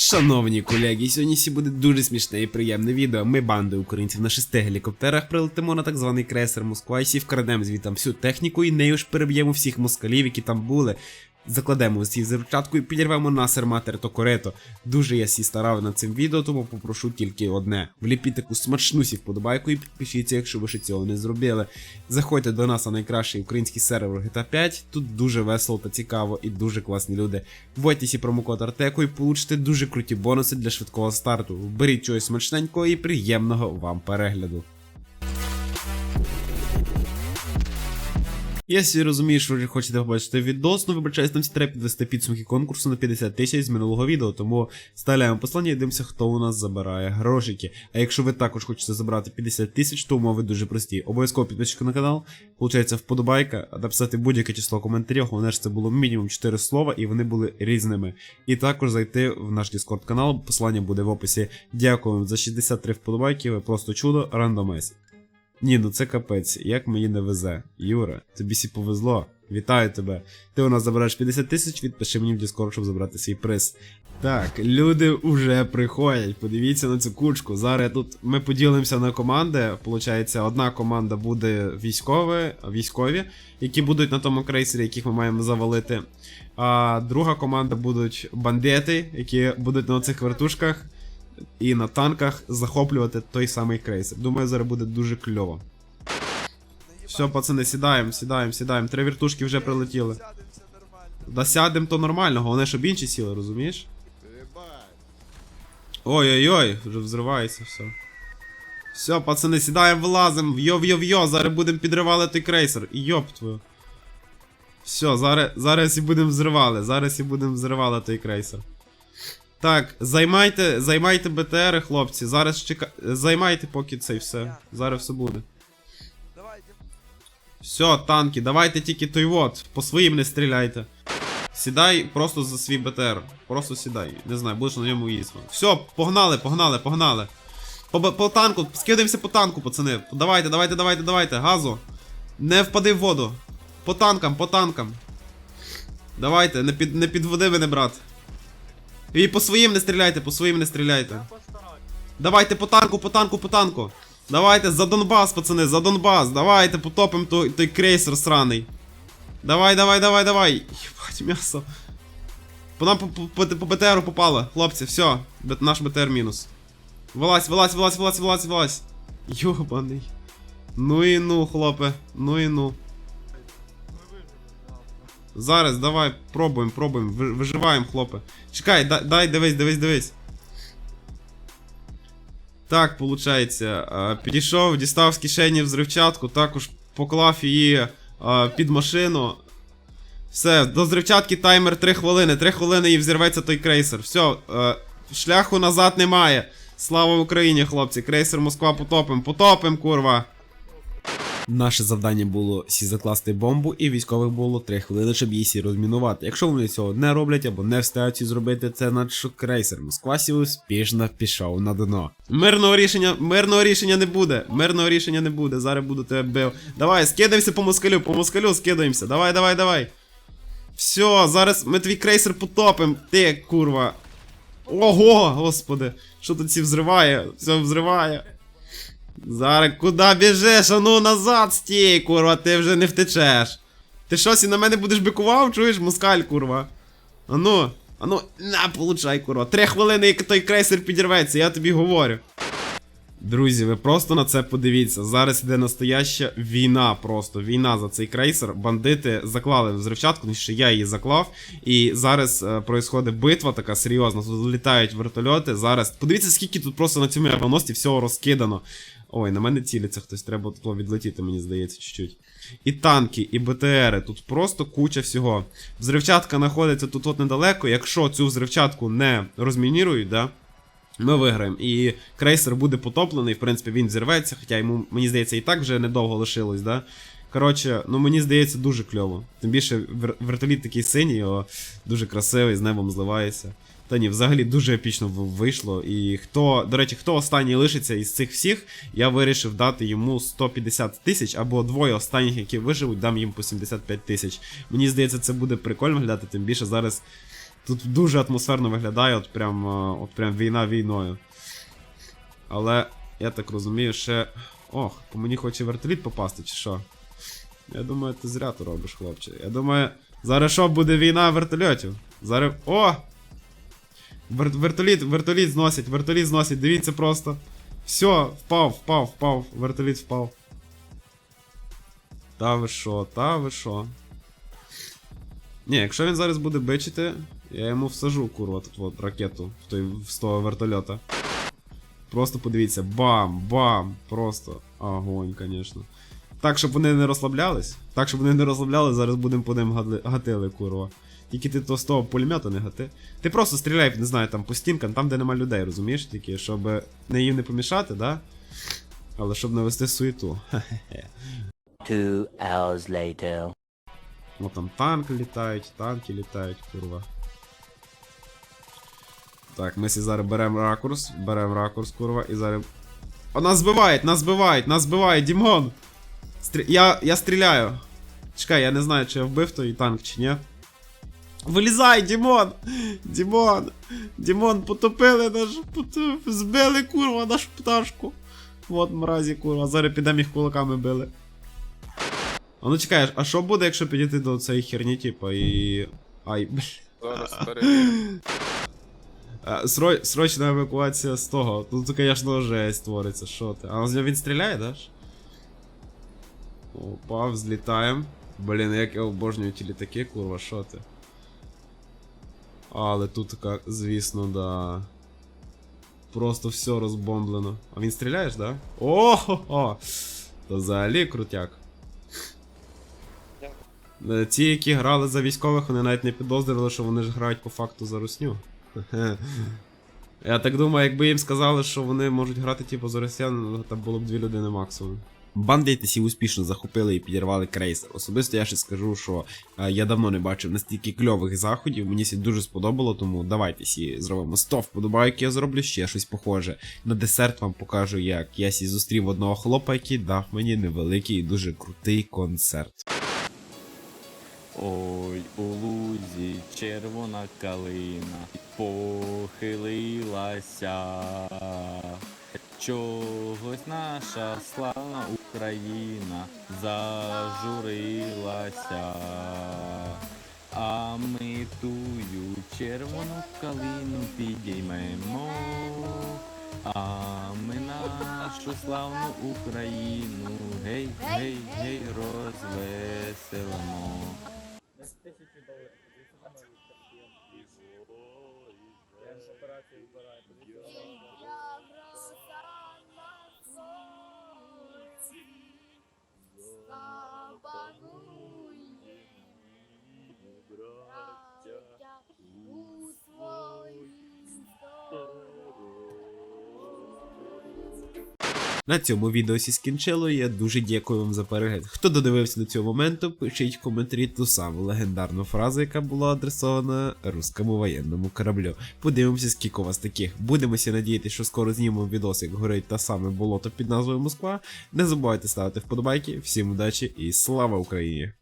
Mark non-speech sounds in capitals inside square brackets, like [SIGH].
Шановні колеги, сьогодні сі буде дуже смішне і приємне відео. Ми бандою українців на шести гелікоптерах прилетимо на так званий крейсер Москва і всі вкрадемо звідти всю техніку і нею ж переб'ємо всіх москалів, які там були. Закладемо всі взривчатку і підірвемо насер матер то корето. Дуже я сі старав над цим відео, тому попрошу тільки одне: вліпіть таку смачну сі вподобайку і підпишіться, якщо ви ще цього не зробили. Заходьте до нас на найкращий український сервер GTA 5. Тут дуже весело та цікаво і дуже класні люди. Вводьте сі промокод Артеку і получите дуже круті бонуси для швидкого старту. Беріть чогось смачненького і приємного вам перегляду. Якщо розумієш, що ви хочете побачити відос, ну вибачаюсь, всі треба підвести підсумки конкурсу на 50 тисяч з минулого відео, тому вставляємо послання і дивимося, хто у нас забирає грошики. А якщо ви також хочете забрати 50 тисяч, то умови дуже прості. Обов'язково підписчик на канал, получається вподобайка, написати будь-яке число коментарів, головне ж це було мінімум 4 слова, і вони були різними. І також зайти в наш Discord канал, посилання буде в описі. Дякую вам за 63 вподобайки, ви просто чудо, рандомес. Ні, ну це капець, як мені не везе. Юра, тобі сі повезло. Вітаю тебе. Ти у нас забираєш 50 тисяч, відпиши мені в Discord, щоб забрати свій приз. Так, люди вже приходять. Подивіться на цю кучку. Зараз тут ми поділимося на команди. Получається, одна команда буде військові, військові, які будуть на тому крейсері, яких ми маємо завалити. А друга команда будуть бандити, які будуть на цих вертушках і на танках захоплювати той самий крейсер. Думаю, зараз буде дуже кльово. Все, пацани, сідаємо, сідаємо, сідаємо. Три вертушки вже прилетіли. Да сядем то нормально, головне, щоб інші сіли, розумієш? Ой-ой-ой, вже взривається все. Все, пацани, сідаємо, вилазимо. Йо-йо-йо, зараз будемо підривали той крейсер. Йоп твою. Все, зараз, зараз і будемо взривали. Зараз і будемо взривали той крейсер. Так, займайте, займайте БТРи, хлопці. Зараз чека... Займайте поки це все. Зараз все буде. Все, танки, давайте тільки той вот. По своїм не стріляйте. Сідай просто за свій БТР. Просто сідай. Не знаю, будеш на ньому їздити. Все, погнали, погнали, погнали. По, по танку, скидаємося по танку, пацани. Давайте, давайте, давайте, давайте. Газу. Не впади в воду. По танкам, по танкам. Давайте, не, під, не підводи мене, брат. І по своїм не стріляйте, по своїм не стріляйте. Давайте по танку, по танку, по танку. Давайте за Донбас, пацани, за Донбас. Давайте потопим той, той крейсер сраний. Давай, давай, давай, давай. Єбать, м'ясо. По нам по, по, по, по БТРу попало. Хлопці, все. Наш БТР мінус. Вилазь, вилазь, вилазь, вилазь, вилазь, вилазь. Йобаний. Ну і ну, хлопе. Ну і ну. Зараз, давай, пробуємо, пробуємо. Виживаємо, хлопе. Чекай, дай, дивись, дивись, дивись. Так, виходить. Підійшов, дістав з кишені взривчатку, також поклав її під машину. Все, до взривчатки таймер 3 хвилини. 3 хвилини і взірветься той крейсер. Все, шляху назад немає. Слава Україні, хлопці. Крейсер Москва потопим. Потопим, курва. Наше завдання було сі закласти бомбу, і військових було 3 хвилини, щоб її сі розмінувати. Якщо вони цього не роблять або не встигають ці зробити, це значить крейсер Москвасів успішно пішов на дно. Мирного рішення, мирного рішення не буде. Мирного рішення не буде. Зараз буду тебе бив. Давай, скидаємося по москалю, по москалю скидаємося. Давай, давай, давай. Все, зараз ми твій крейсер потопим. Ти, курва. Ого, господи, що тут всі взриває? Все взриває. Зараз куди біжиш? Ану назад стій, курва, ти вже не втечеш. Ти щось і на мене будеш бикував, чуєш, москаль, курва. Ану, ану, на, получай, курва. Три хвилини, як той крейсер підірветься, я тобі говорю. Друзі, ви просто на це подивіться. Зараз іде настояща війна, просто війна за цей крейсер. Бандити заклали взривчатку, ну ще я її заклав. І зараз е, происходить битва така серйозна. Тут літають вертольоти. Зараз. Подивіться, скільки тут просто на цьому авіаносці всього розкидано. Ой, на мене ціляться хтось, треба тут відлетіти, мені здається, чуть-чуть. І танки, і БТРи, тут просто куча всього. Взривчатка знаходиться тут от недалеко. Якщо цю взривчатку не розмінірують, да, ми виграємо. І крейсер буде потоплений, в принципі, він зірветься, хоча йому, мені здається, і так вже недовго лишилось, да. Коротше, ну мені здається, дуже кльово. Тим більше вертоліт такий синій, о, дуже красивий, з небом зливається. Та ні, взагалі дуже епічно вийшло. І хто, до речі, хто останній лишиться із цих всіх, я вирішив дати йому 150 тисяч, або двоє останніх, які виживуть, дам їм по 75 тисяч. Мені здається, це буде прикольно глядати, тим більше зараз Тут дуже атмосферно виглядає, от прям, е, от прям війна війною. Але я так розумію, ще. Ох, по мені хоче вертоліт попасти, чи що? Я думаю, ти зря то робиш, хлопче. Я думаю, зараз що буде війна вертольотів? Зараз. О! Вер... Вертоліт, вертоліт зносять, вертоліт зносять, дивіться просто. Все, впав, впав, впав, вертоліт впав. Та ви що, та ви що. Ні, якщо він зараз буде бичити, я йому всажу, курва, тут от ракету в той, з того вертольота. Просто подивіться, бам, бам, просто огонь, звісно. Так, щоб вони не розслаблялись. Так, щоб вони не розслаблялись, зараз будемо по ним гатили, курва. Тільки ти то з того пулемета не гати. Ти просто стріляй, не знаю, там по стінкам, там, де нема людей, розумієш? Тільки, щоб не їм не помішати, да? Але щоб навести суету. [LAUGHS] Two hours later. Ну там танки літають, танки літають, курва. Так, ми сі зараз беремо ракурс, беремо ракурс, курва, і зараз. О, нас збивають, нас збивають, нас збивають, Дімон! Стрі... Я, я стріляю. Чекай, я не знаю, чи я вбив той танк, чи ні. Вилізай, Дімон! Дімон! Дімон, потопили наш. Потоп... Збили, курва, нашу пташку. От мразі, курва, зараз підемо їх кулаками били. А ну чекай, а що буде, якщо підійти до цієї херні, типа, і. Ай, бля. Зараз. Срочна евакуація з того. Тут, звісно, жесть твориться, що ти. А з нього він стріляє, да? Опа, взлітаємо. Блін, як я обожнюю ті літаки, курва, що ти? Але тут така, звісно, да. Просто все розбомблено. А він стріляєш, да? О-хо-хо! То взагалі крутяк. Е, Ті, які грали за військових, вони навіть не підозрювали, що вони ж грають по факту за русню. [LAUGHS] Я так думаю, якби їм сказали, що вони можуть грати типу за росіян, там було б дві людини максимум. Бандитисі успішно захопили і підірвали крейсер. Особисто я ще скажу, що е, я давно не бачив настільки кльових заходів. Мені сі дуже сподобало, тому давайте сі зробимо 100 вподобайок, я зроблю ще щось похоже. На десерт вам покажу, як я сі зустрів одного хлопа, який дав мені невеликий і дуже крутий концерт. Ой, у лузі червона калина похилилася. Чогось наша славна Україна зажурилася. А ми тую червону калину підіймемо. А ми нашу славну Україну гей, гей, гей, розвеселимо. у На цьому відео сі скінчило. Я дуже дякую вам за перегляд. Хто додивився до цього моменту, пишіть в коментарі ту саму легендарну фразу, яка була адресована руському воєнному кораблю. Подивимося, скільки у вас таких. Будемося надіяти, що скоро знімемо відос, як горить та саме болото під назвою Москва. Не забувайте ставити вподобайки. Всім удачі і слава Україні!